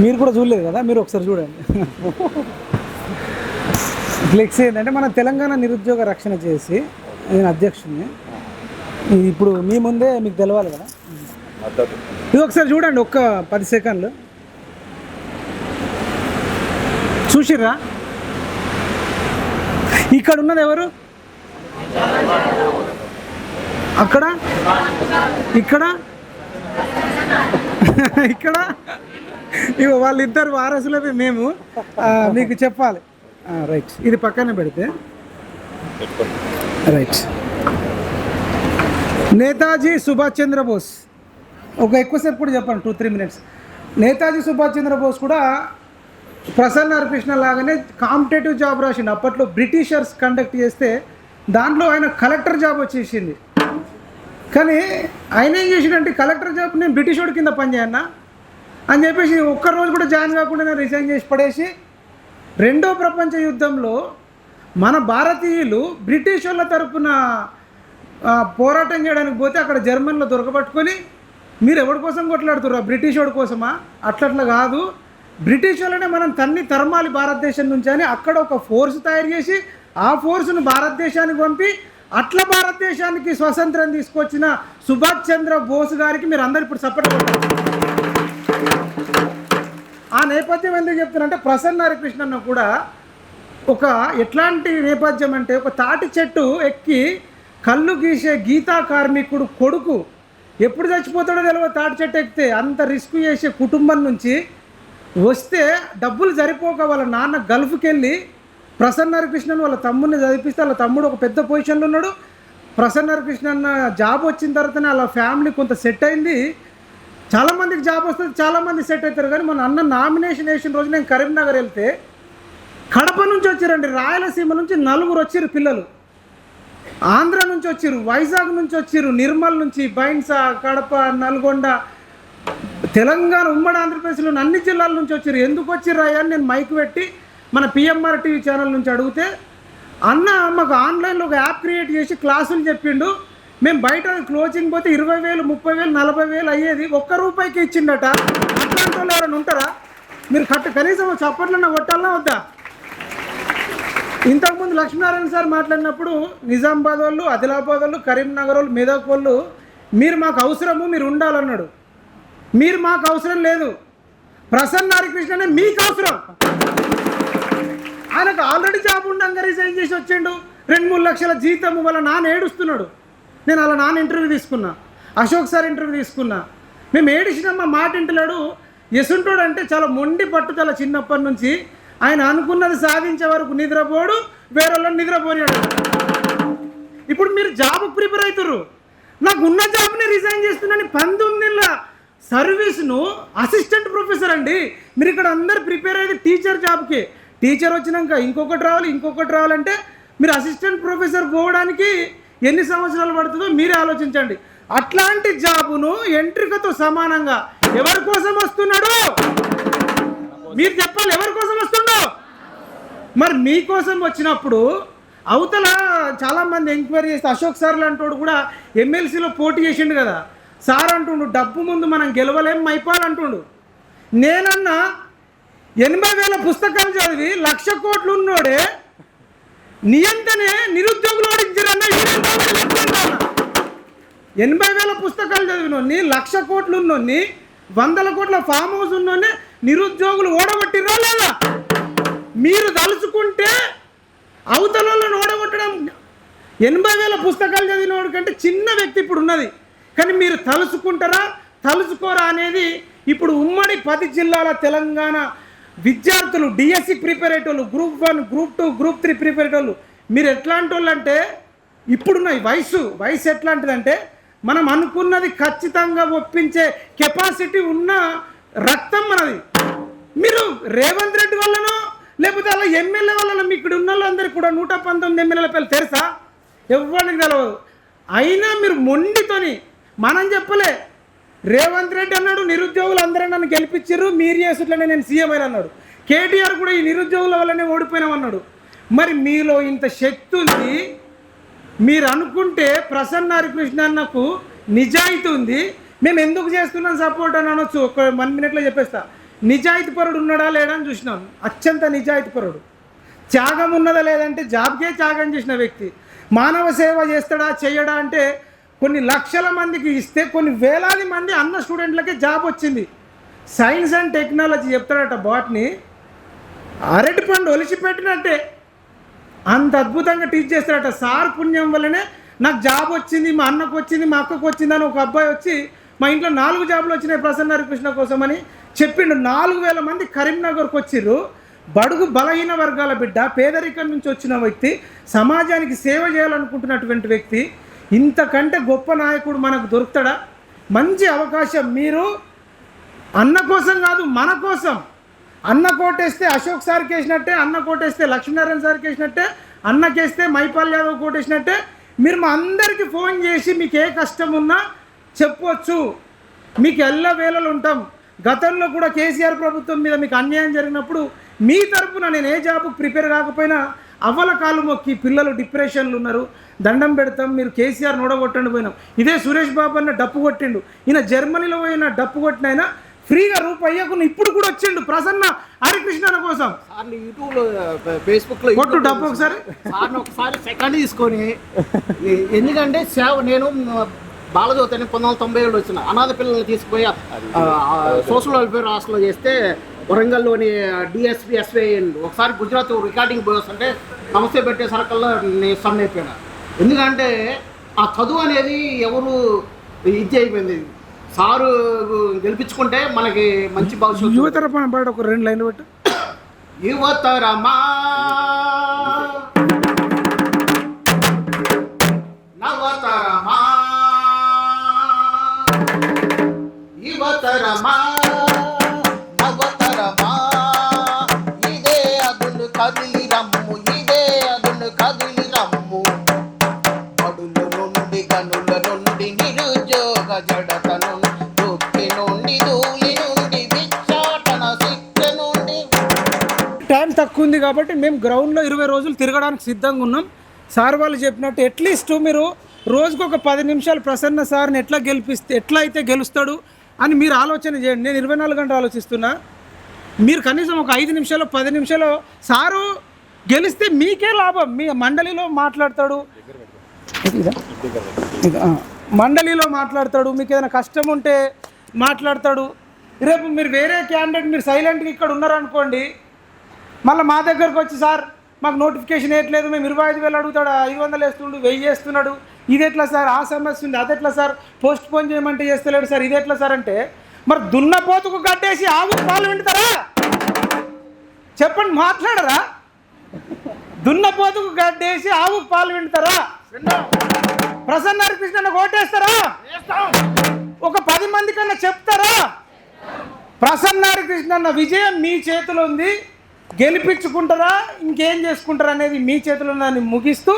మీరు కూడా చూడలేదు కదా? మీరు ఒకసారి చూడండి. ఫ్లెక్సీ ఏంటంటే మన తెలంగాణ నిరుద్యోగ రక్షణ చేసి నేను అధ్యక్షుడిని. ఇప్పుడు మీ ముందే మీకు తెలవాలి కదా? ఇది ఒకసారి చూడండి ఒక్క పది సెకండ్లు. చూసిర్రా? ఇక్కడ ఉన్నది ఎవరు? అక్కడ? ఇక్కడ? ఇక్కడ? ఇగో వాళ్ళిద్దరు వారసులవి మేము. మీకు చెప్పాలి. రైట్. ఇది పక్కన పెడితే. రైట్. నేతాజీ సుభాష్ చంద్రబోస్. ఒక ఎక్కువసేపు కూడా చెప్పండి two three minutes Netaji Subhash Chandrabose కూడా ప్రసన్న హరికృష్ణ లాగానే కాంపిటేటివ్ జాబ్ రాసిండు. అప్పట్లో బ్రిటిషర్స్ కండక్ట్ చేస్తే దాంట్లో ఆయన కలెక్టర్ జాబ్ వచ్చేసింది. కానీ ఆయన ఏం చేసిండంటే కలెక్టర్ జాబ్ నేను బ్రిటిష్ వాడి కింద పనిచేయన్నా అని చెప్పేసి ఒక్క రోజు కూడా జాయిన్ కాకుండా రిజైన్ చేసి పడేసి రెండో ప్రపంచ యుద్ధంలో మన భారతీయులు బ్రిటిష్ వాళ్ళ తరపున పోరాటం చేయడానికి పోతే అక్కడ జర్మన్లో దొరకబట్టుకొని మీరు ఎవరి కోసం కొట్లాడుతున్నారు బ్రిటిష్ వాడి కోసమా? అట్లట్లా కాదు. బ్రిటిష్ వాళ్ళనే మనం తన్ని తరమాలి భారతదేశం నుంచి అని అక్కడ ఒక ఫోర్స్ తయారు చేసి ఆ ఫోర్స్ను భారతదేశానికి పంపి అట్ల భారతదేశానికి స్వతంత్రం తీసుకొచ్చిన సుభాష్ చంద్ర బోస్ గారికి మీరు అందరు ఇప్పుడు సపోర్ట్ కొట్టారు ఆ నేపథ్యం ఎందుకు చెప్తున్నానంటే ప్రసన్న హరికృష్ణన్న కూడా ఒక ఎట్లాంటి నేపథ్యం అంటే ఒక తాటి చెట్టు ఎక్కి కళ్ళు గీసే గీతా కార్మికుడు కొడుకు ఎప్పుడు చచ్చిపోతాడో తెలియదు తాటి చెట్టు ఎక్కితే. అంత రిస్క్ చేసే కుటుంబం నుంచి వస్తే డబ్బులు సరిపోక వాళ్ళ నాన్న గల్ఫ్కి వెళ్ళి ప్రసన్న హరికృష్ణన్ వాళ్ళ తమ్ముడిని చదివిస్తే వాళ్ళ తమ్ముడు ఒక పెద్ద పొజిషన్లో ఉన్నాడు. ప్రసన్న హరికృష్ణన్ జాబ్ వచ్చిన తర్వాతనే వాళ్ళ ఫ్యామిలీ కొంత సెట్ అయింది. చాలా మందికి జాబ్ వస్తుంది చాలా మంది సెట్ అవుతారు. కానీ మన అన్న నామినేషన్ వేసిన రోజు నేను కరీంనగర్ వెళ్తే కడప నుంచి వచ్చారండి రాయలసీమ నుంచి నలుగురు వచ్చారు పిల్లలు. ఆంధ్ర నుంచి వచ్చారు వైజాగ్ నుంచి వచ్చారు నిర్మల్ నుంచి బైన్సా కడప నల్గొండ తెలంగాణ ఉమ్మడి ఆంధ్రప్రదేశ్లో అన్ని జిల్లాల నుంచి వచ్చారు. ఎందుకు వచ్చిర్రు అని నేను మైక్ పెట్టి మన పిఎంఆర్ టీవీ ఛానల్ నుంచి అడిగితే అన్న మాకు ఆన్లైన్లో ఒక యాప్ క్రియేట్ చేసి క్లాసులు చెప్పిండు. మేము బయట క్లోజింగ్ పోతే ఇరవై వేలు ముప్పై వేలు నలభై వేలు అయ్యేది ఒక్క రూపాయికి ఇచ్చిండట అట్లాంటి వాళ్ళు ఎవరైనా ఉంటారా? మీరు కట్ట కనీసం చప్పట్లన్న కొట్టాలన్నా వద్దా? ఇంతకుముందు లక్ష్మీనారాయణ సార్ మాట్లాడినప్పుడు నిజామాబాద్ వాళ్ళు ఆదిలాబాద్ వాళ్ళు కరీంనగర్ వాళ్ళు మెదక్ వాళ్ళు మీరు మాకు అవసరము మీరు ఉండాలన్నాడు. మీరు మాకు అవసరం లేదు. ప్రసన్న హరికృష్ణనే మీకు అవసరం. ఆయనకు ఆల్రెడీ జాబ్ ఉండంగా రిజైన్ చేసి వచ్చిండు. రెండు మూడు లక్షల జీతం వాళ్ళ నాన్న ఏడుస్తున్నాడు. నేను అలా నాన్న ఇంటర్వ్యూ తీసుకున్నా అశోక్ సార్ ఇంటర్వ్యూ తీసుకున్నా. మేము ఏడిచినమ్మ మాట ఇంటలేడు. ఎసుంటోడు అంటే చాలా మొండి పట్టుదల చిన్నప్పటి నుంచి. ఆయన అనుకున్నది సాధించే వరకు నిద్రపోడు వేరే వాళ్ళని నిద్రపోయాడు ఇప్పుడు మీరు జాబ్ ప్రిపేర్ అవుతారు నాకు ఉన్న జాబ్ని రిజైన్ చేస్తున్నాను పంతొమ్మిదిల సర్వీస్ను అసిస్టెంట్ ప్రొఫెసర్ అండి. మీరు ఇక్కడ అందరు ప్రిపేర్ అయ్యేది టీచర్ జాబ్కి టీచర్ వచ్చినాక ఇంకొకటి రావాలి ఇంకొకటి రావాలంటే మీరు అసిస్టెంట్ ప్రొఫెసర్ పోవడానికి ఎన్ని సంవత్సరాలు పడుతుందో మీరే ఆలోచించండి. అట్లాంటి జాబును ఎంట్రికతో సమానంగా ఎవరి కోసం వస్తున్నాడు? మీరు చెప్పాలి ఎవరి కోసం వస్తుండో? మరి మీకోసం వచ్చినప్పుడు అవతల చాలామంది ఎంక్వైరీ చేస్తే అశోక్ సార్ లాంటి కూడా ఎమ్మెల్సీలో పోటీ చేసిండు కదా. సార్ అంటుండు డబ్బు ముందు మనం గెలవలేం మైపాలంటుండు నేనన్నా ఎనభై వేల పుస్తకాలు చదివి లక్ష కోట్లు ఉన్నోడే నియంతనే నిరుద్యోగులు ఓడించారన్న ఎనభై వేల పుస్తకాలు చదివినోన్ని లక్ష కోట్లు ఉన్నోని వందల కోట్ల ఫామ్ హౌస్ ఉన్నోన్ని నిరుద్యోగులు ఓడగొట్టిరా లేదా? మీరు తలుచుకుంటే అవతల ఓడగొట్టడం ఎనభై వేల పుస్తకాలు చదివినోడు కంటే చిన్న వ్యక్తి ఇప్పుడు ఉన్నది. కానీ మీరు తలుచుకుంటారా? తలుచుకోరా అనేది ఇప్పుడు ఉమ్మడి పది జిల్లాల తెలంగాణ విద్యార్థులు DSC prepare అయ్యేటోళ్ళు group one group two group three prepare అయ్యేటోళ్ళు మీరు ఎట్లాంటి వాళ్ళు అంటే ఇప్పుడున్న వయసు వయసు ఎట్లాంటిదంటే మనం అనుకున్నది ఖచ్చితంగా ఒప్పించే కెపాసిటీ ఉన్న రక్తం మనది. మీరు రేవంత్ రెడ్డి వల్లనో లేకపోతే అలా ఎమ్మెల్యే వల్లనో మీ ఇక్కడ ఉన్న వాళ్ళందరికీ కూడా నూట పంతొమ్మిది ఎమ్మెల్యేల పేర్లు తెలుసా? ఎవరికి తెలవదు. అయినా మీరు మొండితోని మనం చెప్పలే రేవంత్ రెడ్డి అన్నాడు నిరుద్యోగులు అందరూ నన్ను గెలిపించారు మీరు చేసినట్లనే నేను సీఎం అయిన అన్నాడు. కేటీఆర్ కూడా ఈ నిరుద్యోగుల వల్లనే ఓడిపోయినామన్నాడు మరి మీలో ఇంత శక్తి ఉంది మీరు అనుకుంటే ప్రసన్న హరికృష్ణ అన్నకు నిజాయితీ ఉంది. మేము ఎందుకు చేస్తున్నాం సపోర్ట్ అని అనొచ్చు ఒక వన్ మినిట్లో చెప్పేస్తా. నిజాయితీపరుడు ఉన్నాడా లేడా అని చూసినాను అత్యంత నిజాయితీపరుడు త్యాగం ఉన్నదా లేదంటే జాబ్కే త్యాగం చేసిన వ్యక్తి. మానవ సేవ చేస్తాడా చేయడా అంటే కొన్ని లక్షల మందికి ఇస్తే కొన్ని వేలాది మంది అన్న స్టూడెంట్లకే జాబ్ వచ్చింది. సైన్స్ అండ్ టెక్నాలజీ చెప్తాడట బాట్ని. అరటి పండు ఒలిచిపెట్టినట్టే. అంత అద్భుతంగా టీచ్ చేస్తాడట సార్ పుణ్యం వల్లనే నాకు జాబ్ వచ్చింది మా అన్నకు వచ్చింది మా అక్కకు వచ్చింది అని ఒక అబ్బాయి వచ్చి మా ఇంట్లో నాలుగు జాబులు వచ్చినాయి ప్రసన్న హరికృష్ణ కోసమని చెప్పిండు. నాలుగు వేల మంది కరీంనగర్కి వచ్చిర్రు. బడుగు బలహీన వర్గాల బిడ్డ పేదరికం నుంచి వచ్చిన వ్యక్తి సమాజానికి సేవ చేయాలనుకుంటున్నటువంటి వ్యక్తి ఇంతకంటే గొప్ప నాయకుడు మనకు దొరుకుతాడా? మంచి అవకాశం మీరు అన్న కోసం కాదు మన కోసం. అన్న కోటేస్తే అశోక్ సార్కి వేసినట్టే అన్న కోటేస్తే లక్ష్మీనారాయణ సార్కి వేసినట్టే అన్నకేస్తే మైపాల్ యాదవ్ కోటేసినట్టే మీరు మా అందరికీ ఫోన్ చేసి మీకు ఏ కష్టం ఉన్నా చెప్పవచ్చు మీకు ఎల్ల వేళలు ఉంటాం. గతంలో కూడా కేసీఆర్ ప్రభుత్వం మీద మీకు అన్యాయం జరిగినప్పుడు మీ తరపున నేను ఏ జాబ్ ప్రిపేర్ కాకపోయినా అవ్వల కాలు మొక్కి పిల్లలు డిప్రెషన్లు ఉన్నారు. దండం పెడతాం మీరు కేసీఆర్ నోడగొట్టండి పోయినాం. ఇదే సురేష్ బాబు అన్న డప్పు కొట్టిండు. ఈయన జర్మనీలో పోయిన డప్పు కొట్టిన ఆయన ఫ్రీగా రూపాయకుని ఇప్పుడు కూడా వచ్చిండు. ప్రసన్న హరికృష్ణ కోసం. కొట్టు డబ్బు ఒకసారి. ఒకసారి సెకండ్ తీసుకొని ఎందుకంటే సేవ నేను బాలజ్యోతి అని పంతొమ్మిది వందల తొంభై ఏళ్ళు వచ్చిన అనాథ పిల్లల్ని తీసుకుపోయి సోషల్ వెల్ఫేర్ హాస్టల్లో చేస్తే వరంగల్లోని డిఎస్పి ఎస్వై ఒకసారి గుజరాత్ రికార్డింగ్ పోయి వస్తుంటే నమస్తే పెట్టే సరకల్లో నేను సన్ అయిపోయినా. ఎందుకంటే ఆ చదువు అనేది ఎవరు ఇది అయిపోయింది. సారు గెలిపించుకుంటే మనకి మంచి భవిష్యత్తు. యువతర పాట ఒక రెండు లైన్లు పెట్టు. యువతరమా కదిలి రమ్ము ఇదే అదును కదిలి రమ్ము. బడుల నుండి గనుల నుండి నిరుద్యోగ జడత నుండి దుఃఖి నుండి ధూళి నుండి విచ్చాటన శిక్ష నుండి. టైం తక్కువ ఉంది కాబట్టి మేము గ్రౌండ్లో ఇరవై రోజులు తిరగడానికి సిద్ధంగా ఉన్నాం. సార్ వాళ్ళు చెప్పినట్టు అట్లీస్ట్ మీరు రోజుకు ఒక పది నిమిషాలు ప్రసన్న సార్ని ఎట్లా గెలిపిస్తే ఎట్లా అయితే గెలుస్తాడు అని మీరు ఆలోచన చేయండి. నేను ఇరవై నాలుగు గంటలు ఆలోచిస్తున్నా. మీరు కనీసం ఒక ఐదు నిమిషాలు పది నిమిషాలు సారు గెలిస్తే మీకే లాభం. మీ మండలిలో మాట్లాడతాడు. మండలిలో మాట్లాడతాడు. మీకు ఏదైనా కష్టం ఉంటే మాట్లాడతాడు. రేపు మీరు వేరే క్యాండిడేట్ మీరు సైలెంట్గా ఇక్కడ ఉన్నారనుకోండి మళ్ళీ మా దగ్గరకు వచ్చి సార్ మాకు నోటిఫికేషన్ వేయట్లేదు మేము ఇరవై ఐదు వేలు అడుగుతాడు? ఐదు వందలు వేస్తుండు వెయ్యి చేస్తున్నాడు ఇది ఎట్లా సార్? ఆ సమస్య ఉంది అది ఎట్లా సార్? పోస్ట్ పోన్ చేయమంటే చేస్తలేడు సార్. ఇది ఎట్లా సార్ అంటే మరి దున్నపోతుకు గడ్డేసి ఆవు పాలు వింటారా చెప్పండి మాట్లాడరా? దున్నపోతుకు గడ్డేసి ఆవు పాలు వింటారా ప్రసన్న హరికృష్ణ ఓటేస్తారా ఒక పది మంది కన్నా చెప్తారా? ప్రసన్న హరికృష్ణ విజయం మీ చేతిలో ఉంది. గెలిపించుకుంటారా? ఇంకేం చేసుకుంటారా అనేది మీ చేతిలో ఉందని ముగిస్తూ